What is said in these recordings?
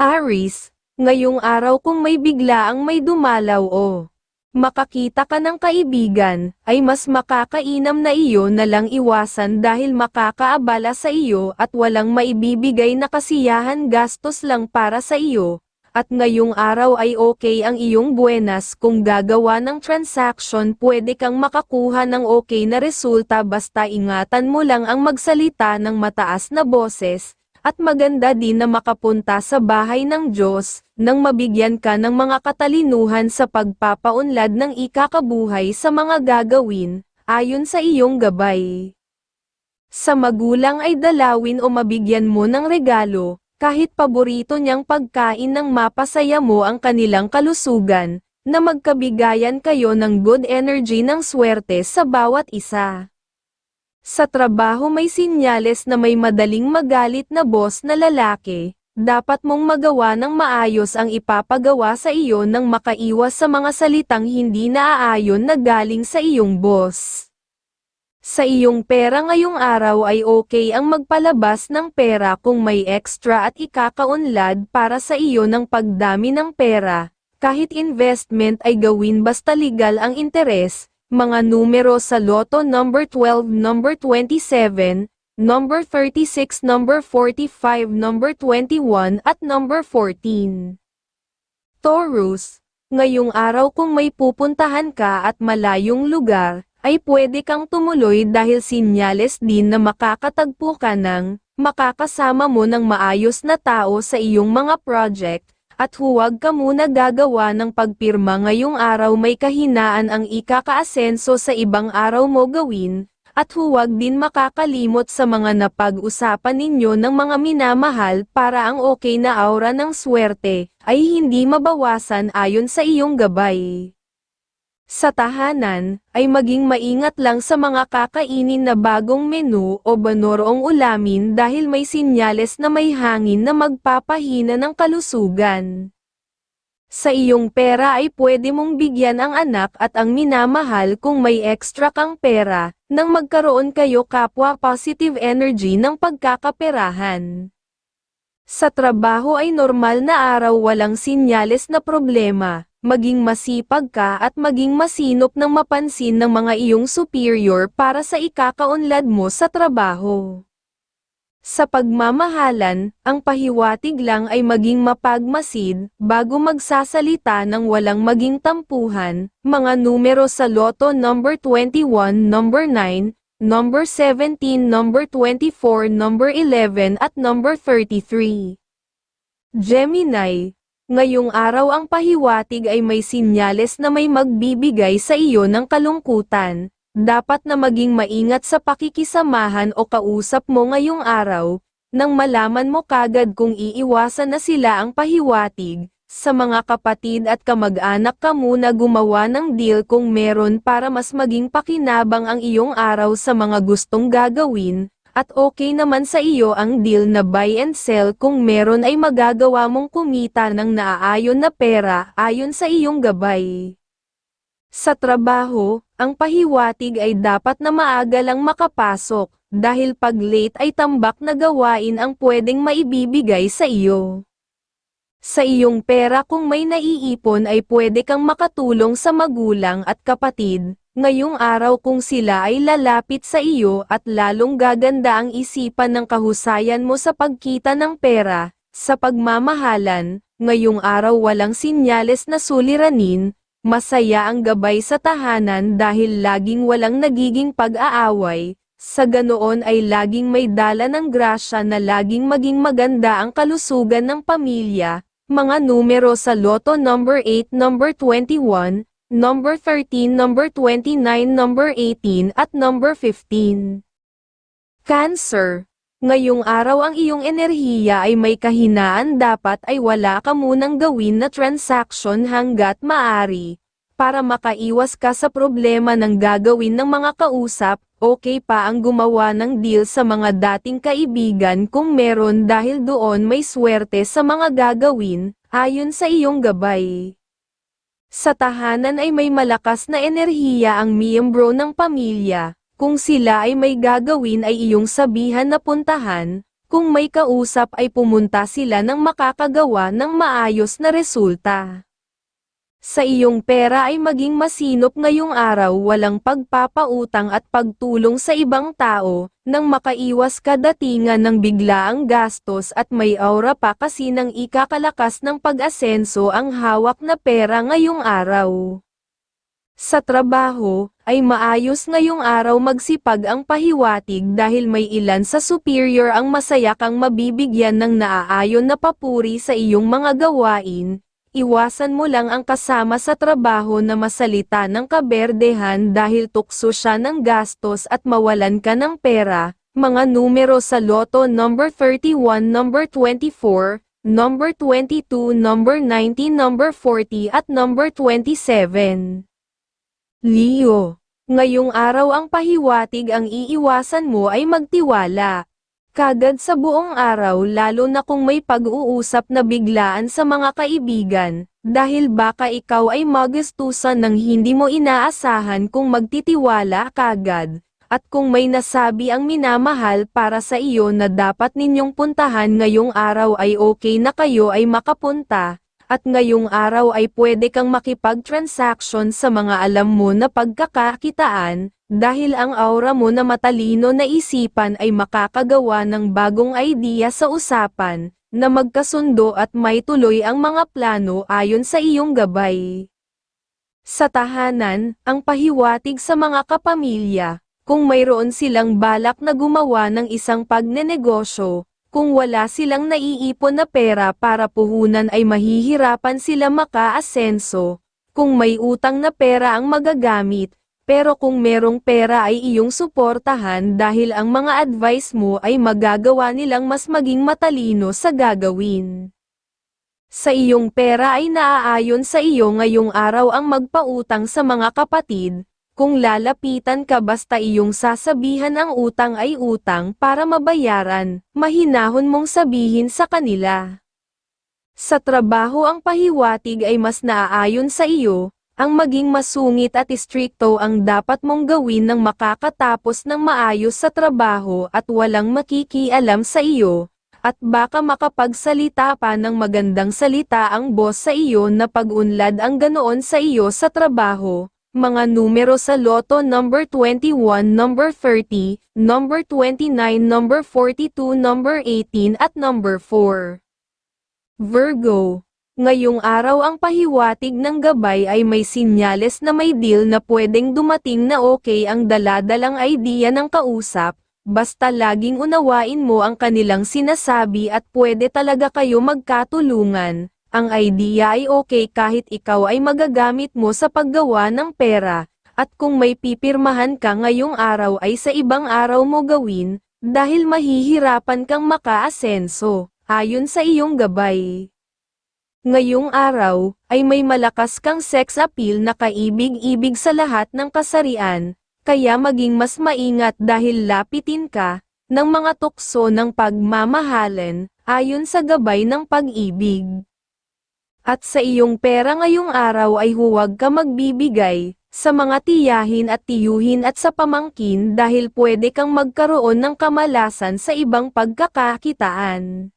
Aris, ngayong araw kung may bigla ang may dumalaw o makakita ka ng kaibigan, ay mas makakainam na iyo na lang iwasan dahil makakaabala sa iyo at walang maibibigay na kasiyahan gastos lang para sa iyo. At ngayong araw ay okay ang iyong buenas kung gagawa ng transaction pwede kang makakuha ng okay na resulta basta ingatan mo lang ang magsalita ng mataas na boses, at maganda din na makapunta sa bahay ng Diyos, nang mabigyan ka ng mga katalinuhan sa pagpapaunlad ng ikakabuhay sa mga gagawin, ayon sa iyong gabay. Sa magulang ay dalawin o mabigyan mo ng regalo, kahit paborito niyang pagkain ng mapasaya mo ang kanilang kalusugan, na magkabigayan kayo ng good energy ng swerte sa bawat isa. Sa trabaho may sinyales na may madaling magalit na boss na lalaki, dapat mong magawa ng maayos ang ipapagawa sa iyo nang makaiwas sa mga salitang hindi naaayon na galing sa iyong boss. Sa iyong pera ngayong araw ay okay ang magpalabas ng pera kung may extra at ikakaunlad para sa iyo ng pagdami ng pera, kahit investment ay gawin basta legal ang interes, mga numero sa loto number 12, number 27, number 36, number 45, number 21 at number 14. Taurus, ngayong araw kung may pupuntahan ka at malayong lugar, ay pwede kang tumuloy dahil sinyales din na makakatagpo ka ng, makakasama mo ng maayos na tao sa iyong mga project, at huwag ka muna gagawa ng pagpirma ngayong araw may kahinaan ang ikakaasenso sa ibang araw mo gawin, at huwag din makakalimot sa mga napag-usapan ninyo ng mga minamahal para ang okay na aura ng swerte, ay hindi mabawasan ayon sa iyong gabay. Sa tahanan, ay maging maingat lang sa mga kakainin na bagong menu o banorong ulamin dahil may sinyales na may hangin na magpapahina ng kalusugan. Sa iyong pera ay pwede mong bigyan ang anak at ang minamahal kung may extra kang pera, nang magkaroon kayo kapwa positive energy ng pagkakaperahan. Sa trabaho ay normal na araw walang sinyales na problema, maging masipag ka at maging masinop ng mapansin ng mga iyong superior para sa ikakaunlad mo sa trabaho. Sa pagmamahalan, ang pahiwatig lang ay maging mapagmasid, bago magsasalita ng walang maging tampuhan, mga numero sa loto number 21, number 9, number 17, number 24, number 11 at number 33. Gemini, ngayong araw ang pahiwatig ay may sinyales na may magbibigay sa iyo ng kalungkutan, dapat na maging maingat sa pakikisamahan o kausap mo ngayong araw, nang malaman mo kagad kung iiwasan na sila ang pahiwatig, sa mga kapatid at kamag-anak ka muna gumawa ng deal kung meron para mas maging pakinabang ang iyong araw sa mga gustong gagawin, at okay naman sa iyo ang deal na buy and sell kung meron ay magagawa mong kumita ng naaayon na pera ayon sa iyong gabay. Sa trabaho, ang pahiwatig ay dapat na maaga lang makapasok, dahil pag late ay tambak na gawain ang pwedeng maibibigay sa iyo. Sa iyong pera kung may naiipon ay pwede kang makatulong sa magulang at kapatid, ngayong araw kung sila ay lalapit sa iyo at lalong gaganda ang isipan ng kahusayan mo sa pagkita ng pera, sa pagmamahalan, ngayong araw walang sinyales na suliranin, Masaya ang gabay sa tahanan dahil laging walang nagiging pag-aaway, sa ganoon ay laging may dala ng grasya na laging maging maganda ang kalusugan ng pamilya, mga numero sa loto number 8, number 21, number 13, number 29, number 18 at number 15. Cancer Ngayong araw ang iyong enerhiya ay may kahinaan dapat ay wala ka munang gawin na transaction hanggat maari. Para makaiwas ka sa problema ng gagawin ng mga kausap, okay pa ang gumawa ng deal sa mga dating kaibigan kung meron dahil doon may swerte sa mga gagawin, ayon sa iyong gabay. Sa tahanan ay may malakas na enerhiya ang miyembro ng pamilya, kung sila ay may gagawin ay iyong sabihan na puntahan, Kung may kausap ay pumunta sila ng makakagawa ng maayos na resulta. Sa iyong pera ay maging masinop ngayong araw walang pagpapautang at pagtulong sa ibang tao, nang makaiwas ka datingan ng biglaang gastos at may aura pa kasi nang ikakalakas ng pag-asenso ang hawak na pera ngayong araw. Sa trabaho, ay maayos ngayong araw magsipag ang pahiwatig dahil may ilan sa superior ang masaya kang mabibigyan ng naaayon na papuri sa iyong mga gawain, Iwasan mo lang ang kasama sa trabaho na masalita ng kaberdehan dahil tukso siya ng gastos at mawalan ka ng pera. Mga numero sa loto number 31, number 24, number 22, number 19, number 40 at number 27. Leo, ngayong araw ang pahiwatig ang iiwasan mo ay magtiwala. Kagad sa buong araw lalo na kung may pag-uusap na biglaan sa mga kaibigan, dahil baka ikaw ay magustusan ng hindi mo inaasahan kung magtitiwala kagad, at kung may nasabi ang minamahal para sa iyo na dapat ninyong puntahan ngayong araw ay okay na kayo ay makapunta, at ngayong araw ay pwede kang makipag-transaction sa mga alam mo na pagkakakitaan, dahil ang aura mo na matalino na isipan ay makakagawa ng bagong idea sa usapan, na magkasundo at may tuloy ang mga plano ayon sa iyong gabay. Sa tahanan, ang pahiwatig sa mga kapamilya, kung mayroon silang balak na gumawa ng isang pagnenegosyo, kung wala silang naiipon na pera para puhunan ay mahihirapan sila makaasenso, kung may utang na pera ang magagamit, pero kung merong pera ay iyong suportahan dahil ang mga advice mo ay magagawa nilang mas maging matalino sa gagawin. Sa iyong pera ay naaayon sa iyo ngayong araw ang magpautang sa mga kapatid, kung lalapitan ka basta iyong sasabihan ang utang ay utang para mabayaran, mahinahon mong sabihin sa kanila. Sa trabaho ang pahiwatig ay mas naaayon sa iyo, ang maging masungit at istrikto ang dapat mong gawin nang makakatapos ng maayos sa trabaho at walang makikialam sa iyo, at baka makapagsalita pa ng magandang salita ang boss sa iyo na pag-unlad ang ganoon sa iyo sa trabaho. Mga numero sa loto number 21, number 30, number 29, number 42, number 18 at number 4. Virgo Ngayong araw ang pahiwatig ng gabay ay may sinyales na may deal na pwedeng dumating na okay ang daladalang idea ng kausap, basta laging unawain mo ang kanilang sinasabi at pwede talaga kayo magkatulungan. Ang idea ay okay kahit ikaw ay magagamit mo sa paggawa ng pera, at kung may pipirmahan ka ngayong araw ay sa ibang araw mo gawin, dahil mahihirapan kang makaasenso, ayon sa iyong gabay. Ngayong araw, ay may malakas kang sex appeal na kaibig-ibig sa lahat ng kasarian, kaya maging mas maingat dahil lapitin ka, ng mga tukso ng pagmamahalan, ayon sa gabay ng pag-ibig. At sa iyong pera ngayong araw ay huwag ka magbibigay, sa mga tiyahin at tiyuhin at sa pamangkin dahil pwede kang magkaroon ng kamalasan sa ibang pagkakakitaan.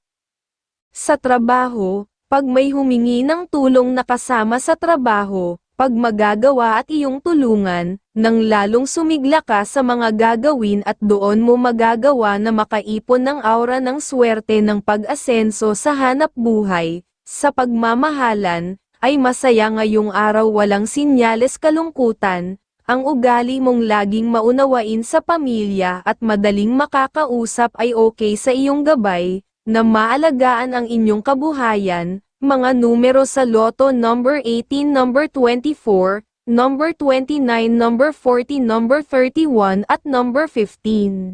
Sa trabaho, pag may humingi ng tulong na kasama sa trabaho, pag magagawa at iyong tulungan, nang lalong sumigla ka sa mga gagawin at doon mo magagawa na makaipon ng aura ng swerte ng pag-asenso sa hanap buhay, sa pagmamahalan, ay masaya ngayong araw walang sinyales kalungkutan, ang ugali mong laging maunawain sa pamilya at madaling makakausap ay okay sa iyong gabay, na maalagaan ang inyong kabuhayan, mga numero sa loto number 18, number 24, number 29, number 40, number 31 at number 15.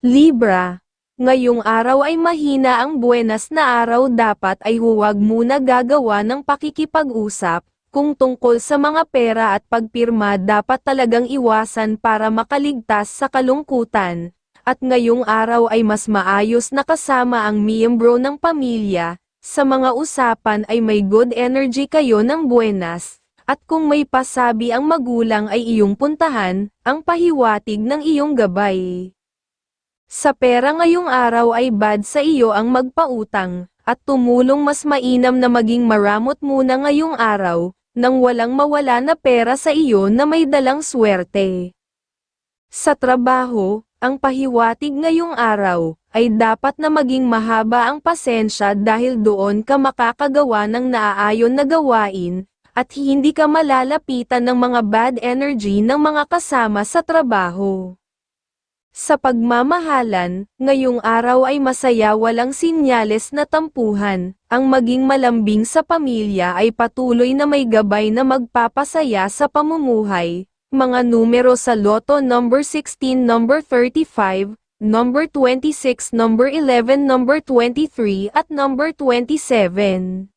Libra, ngayong araw ay mahina ang buenas na araw dapat ay huwag muna gagawa ng pakikipag-usap, kung tungkol sa mga pera at pagpirma dapat talagang iwasan para makaligtas sa kalungkutan, at ngayong araw ay mas maayos na kasama ang miyembro ng pamilya, sa mga usapan ay may good energy kayo ng buenas, at kung may pasabi ang magulang ay iyong puntahan, ang pahiwatig ng iyong gabay. Sa pera ngayong araw ay bad sa iyo ang magpautang, at tumulong mas mainam na maging maramot muna ngayong araw, nang walang mawala na pera sa iyo na may dalang swerte. Sa trabaho, ang pahiwatig ngayong araw, ay dapat na maging mahaba ang pasensya dahil doon ka makakagawa ng naaayon na gawain, at hindi ka malalapitan ng mga bad energy ng mga kasama sa trabaho. Sa pagmamahalan, ngayong araw ay masaya walang sinyales na tampuhan, ang maging malambing sa pamilya ay patuloy na may gabay na magpapasaya sa pamumuhay. Mga numero sa loto number 16, number 35, number 26, number 11, number 23 at number 27.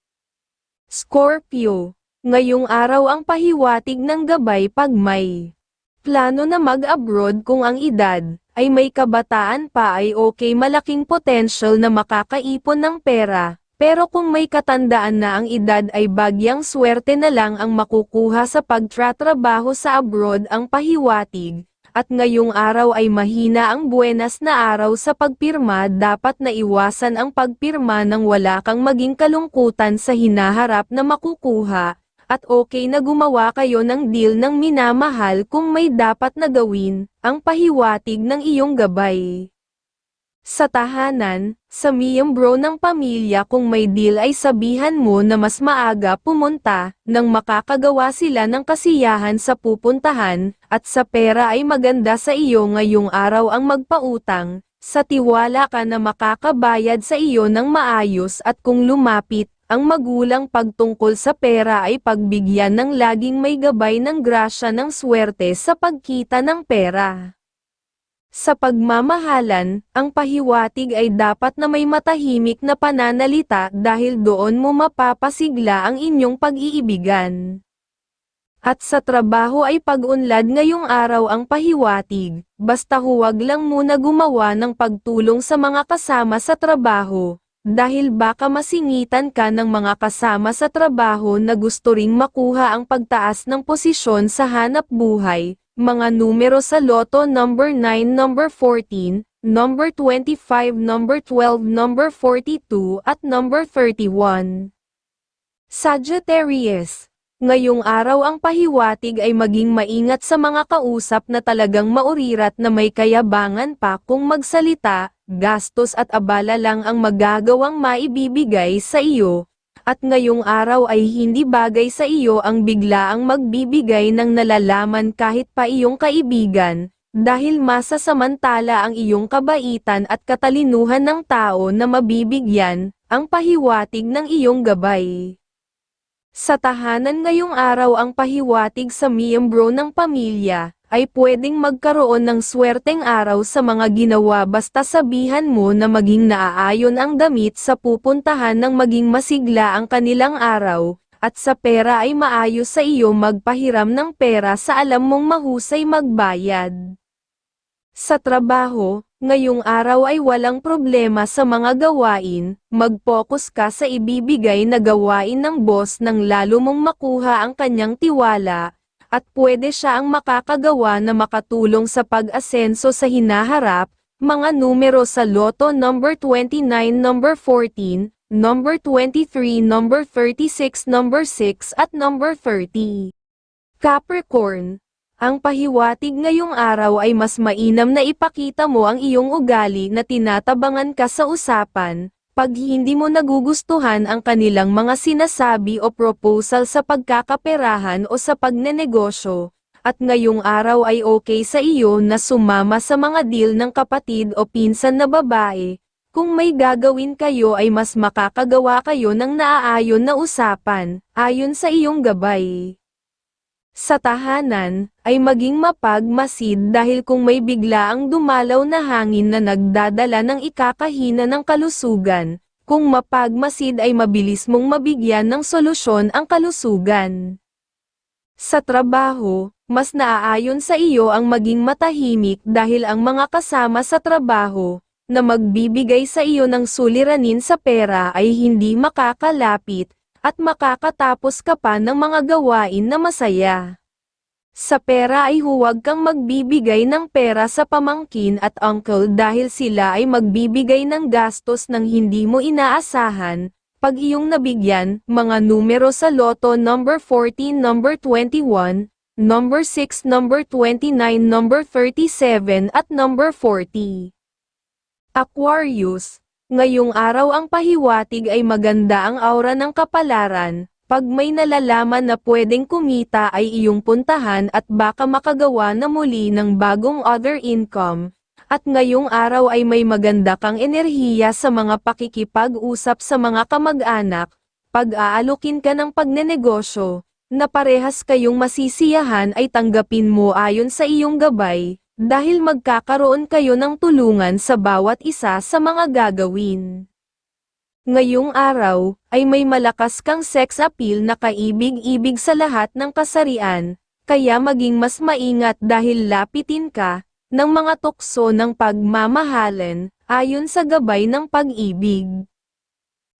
Scorpio, ngayong araw ang pahiwatig ng gabay pag may plano na mag-abroad kung ang edad ay may kabataan pa ay okay malaking potential na makakaipon ng pera, pero kung may katandaan na ang edad ay bagyang swerte na lang ang makukuha sa pagtratrabaho sa abroad ang pahiwatig, at ngayong araw ay mahina ang buenas na araw sa pagpirma dapat na iwasan ang pagpirma nang wala kang maging kalungkutan sa hinaharap na makukuha, at okay na gumawa kayo ng deal ng minamahal kung may dapat na gawin, ang pahiwatig ng iyong gabay. Sa tahanan, sa miyembro ng pamilya kung may deal ay sabihan mo na mas maaga pumunta, nang makakagawa sila ng kasiyahan sa pupuntahan, at sa pera ay maganda sa iyo ngayong araw ang magpautang, sa tiwala ka na makakabayad sa iyo ng maayos at kung lumapit, ang magulang pagtungkol sa pera ay pagbigyan ng laging may gabay ng grasya ng swerte sa pagkita ng pera. Sa pagmamahalan, ang pahiwatig ay dapat na may matahimik na pananalita dahil doon mo mapapasigla ang inyong pag-iibigan. At sa trabaho ay pag-unlad ngayong araw ang pahiwatig, basta huwag lang muna gumawa ng pagtulong sa mga kasama sa trabaho, dahil baka masingitan ka ng mga kasama sa trabaho na gusto ring makuha ang pagtaas ng posisyon sa hanap buhay, mga numero sa loto number 9, number 14, number 25, number 12, number 42 at number 31. Sagittarius Ngayong araw ang pahiwatig ay maging maingat sa mga kausap na talagang maurirat na may kayabangan pa kung magsalita, gastos at abala lang ang magagawang maibibigay sa iyo, at ngayong araw ay hindi bagay sa iyo ang biglaang magbibigay ng nalalaman kahit pa iyong kaibigan, dahil masasamantala ang iyong kabaitan at katalinuhan ng tao na mabibigyan, ang pahiwatig ng iyong gabay. Sa tahanan ngayong araw ang pahiwatig sa miyembro ng pamilya, ay pwedeng magkaroon ng swerteng araw sa mga ginawa basta sabihan mo na maging naaayon ang damit sa pupuntahan ng maging masigla ang kanilang araw, at sa pera ay maayos sa iyo magpahiram ng pera sa alam mong mahusay magbayad. Sa trabaho, ngayong araw ay walang problema sa mga gawain, mag-focus ka sa ibibigay na gawain ng boss nang lalo mong makuha ang kanyang tiwala, at pwede siya ang makakagawa na makatulong sa pag-asenso sa hinaharap, mga numero sa loto number 29, number 14, number 23, number 36, number 6 at number 30. Capricorn, ang pahiwatig ngayong araw ay mas mainam na ipakita mo ang iyong ugali na tinatabangan ka sa usapan, pag hindi mo nagugustuhan ang kanilang mga sinasabi o proposal sa pagkakaperahan o sa pagnenegosyo, at ngayong araw ay okay sa iyo na sumama sa mga deal ng kapatid o pinsan na babae, kung may gagawin kayo ay mas makakagawa kayo ng naaayon na usapan, ayon sa iyong gabay. Sa tahanan, ay maging mapagmasid dahil kung may biglaang dumalaw na hangin na nagdadala ng ikakahina ng kalusugan, kung mapagmasid ay mabilis mong mabigyan ng solusyon ang kalusugan. Sa trabaho, mas naaayon sa iyo ang maging matahimik dahil ang mga kasama sa trabaho, na magbibigay sa iyo ng suliranin sa pera ay hindi makakalapit, at makakatapos ka pa ng mga gawain na masaya. Sa pera ay huwag kang magbibigay ng pera sa pamangkin at uncle dahil sila ay magbibigay ng gastos ng hindi mo inaasahan. Pag iyong nabigyan, mga numero sa loto number 14, number 21, number 6, number 29, number 37 at number 40. Aquarius, ngayong araw ang pahiwatig ay maganda ang aura ng kapalaran, pag may nalalaman na pwedeng kumita ay iyong puntahan at baka makagawa na muli ng bagong other income, at ngayong araw ay may maganda kang enerhiya sa mga pakikipag-usap sa mga kamag-anak, pag-aalukin ka ng pagnenegosyo, na parehas kayong masisiyahan ay tanggapin mo ayon sa iyong gabay, dahil magkakaroon kayo ng tulungan sa bawat isa sa mga gagawin. Ngayong araw, ay may malakas kang sex appeal na kaibig-ibig sa lahat ng kasarian, kaya maging mas maingat dahil lapitin ka, ng mga tukso ng pagmamahalan, ayon sa gabay ng pag-ibig.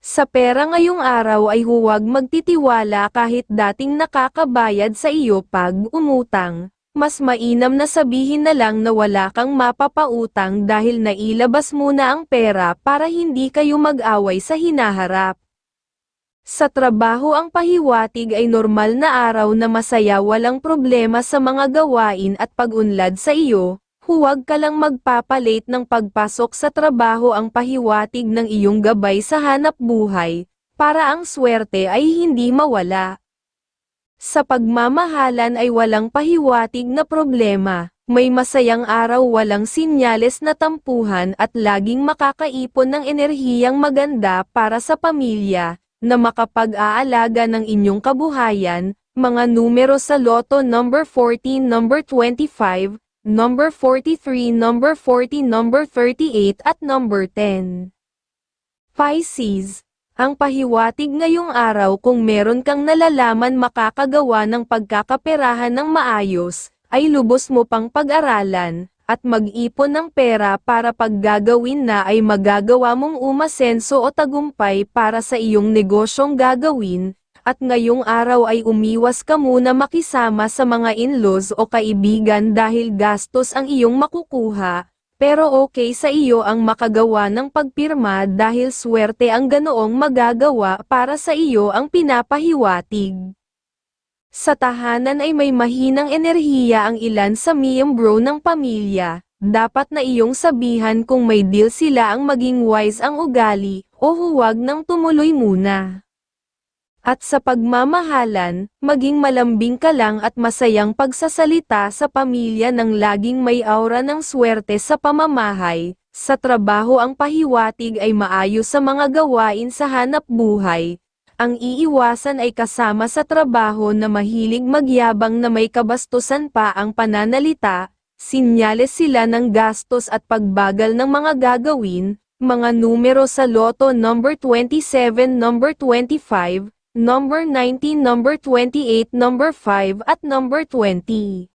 Sa pera ngayong araw ay huwag magtitiwala kahit dating nakakabayad sa iyo pag umutang, mas mainam na sabihin na lang na wala kang mapapautang dahil nailabas muna ang pera para hindi kayo mag-away sa hinaharap. Sa trabaho ang pahiwatig ay normal na araw na masaya walang problema sa mga gawain at pag-unlad sa iyo, huwag ka lang magpapalit ng pagpasok sa trabaho ang pahiwatig ng iyong gabay sa hanap buhay, para ang swerte ay hindi mawala. Sa pagmamahalan ay walang pahiwatig na problema, may masayang araw walang sinyales na tampuhan at laging makakaipon ng enerhiyang maganda para sa pamilya, na makapag-aalaga ng inyong kabuhayan, mga numero sa loto number 14, number 25, number 43, number 40, number 38 at number 10. Pisces, ang pahiwatig ngayong araw kung meron kang nalalaman makakagawa ng pagkakaperahan ng maayos, ay lubos mo pang pag-aralan, at mag-ipon ng pera para paggagawin na ay magagawa mong umasenso o tagumpay para sa iyong negosyong gagawin, at ngayong araw ay umiwas ka muna makisama sa mga in-laws o kaibigan dahil gastos ang iyong makukuha, pero okay sa iyo ang makagawa ng pagpirma dahil swerte ang ganoong magagawa para sa iyo ang pinapahiwatig. Sa tahanan ay may mahinang enerhiya ang ilan sa miyembro ng pamilya, dapat na iyong sabihan kung may deal sila ang maging wise ang ugali, o huwag nang tumuloy muna. At sa pagmamahalan, maging malambing ka lang at masayang pagsasalita sa pamilya ng laging may aura ng swerte sa pamamahay, sa trabaho ang pahiwatig ay maayos sa mga gawain sa hanap buhay. Ang iiwasan ay kasama sa trabaho na mahilig magyabang na may kabastusan pa ang pananalita, sinyales sila ng gastos at pagbagal ng mga gagawin, mga numero sa loto number 27, number 25, number 19, number 28, number 5 at number 20.